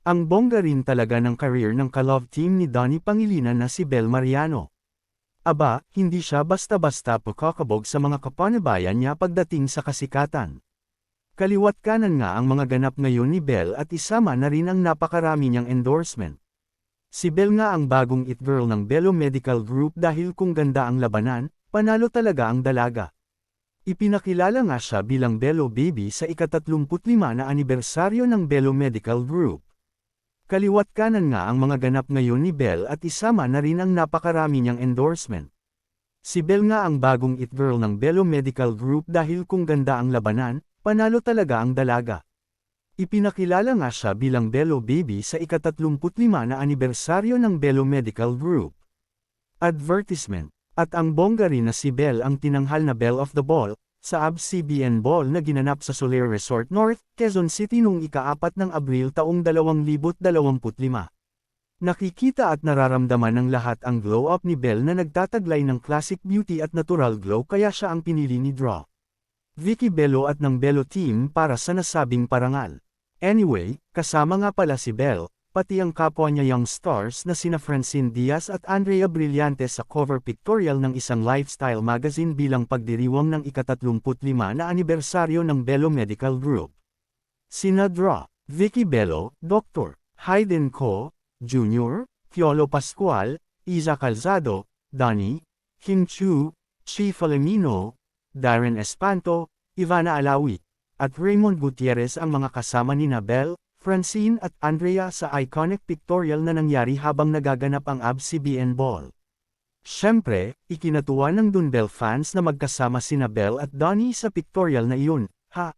Ang bongga rin talaga ng career ng ka-love team ni Donnie Pangilinan na si Bel Mariano. Aba, hindi siya basta-basta pagkakabog sa mga kapanabayan niya pagdating sa kasikatan. Kaliwat kanan nga ang mga ganap ngayon ni Bel at isama na rin ang napakarami niyang endorsement. Si Bel nga ang bagong it girl ng Belo Medical Group dahil kung ganda ang labanan, panalo talaga ang dalaga. Ipinakilala nga siya bilang Belo Baby sa ika-35 na anibersaryo ng Belo Medical Group. Kaliwat kanan nga ang mga ganap ngayon ni Bell at isama na rin ang napakarami niyang endorsement. Si Bell nga ang bagong it girl ng Belo Medical Group dahil kung ganda ang labanan, panalo talaga ang dalaga. Ipinakilala nga siya bilang Belo Baby sa ika-35 na anibersaryo ng Belo Medical Group. Advertisement. At ang bongga rin na si Bell ang tinanghal na Bell of the Ball, sa ABS-CBN Ball na ginanap sa Soler Resort North, Quezon City noong ika-4 ng Abril taong 2025. Nakikita at nararamdaman ng lahat ang glow-up ni Bell na nagtataglay ng classic beauty at natural glow kaya siya ang pinili ni Draw. Vicky Bello at ng Bello team para sa nasabing parangal. Anyway, kasama nga pala si Bell, pati ang kapwa niya young stars na sina Francine Diaz at Andrea Brillante sa cover pictorial ng isang lifestyle magazine bilang pagdiriwang ng ika-35 na anibersaryo ng Bello Medical Group. Sina Dra, Vicky Bello, Dr. Hayden Co., Jr., Fiolo Pascual, Isa Calzado, Donnie, Kim Chu, Chi Falemino, Darren Espanto, Ivana Alawi, at Raymond Gutierrez ang mga kasama ni Nabel, Francine at Andrea sa iconic pictorial na nangyari habang nagaganap ang ABS-CBN Ball. Siyempre, ikinatuwa ng Dunbel fans na magkasama sina Bell at Donnie sa pictorial na iyon, ha?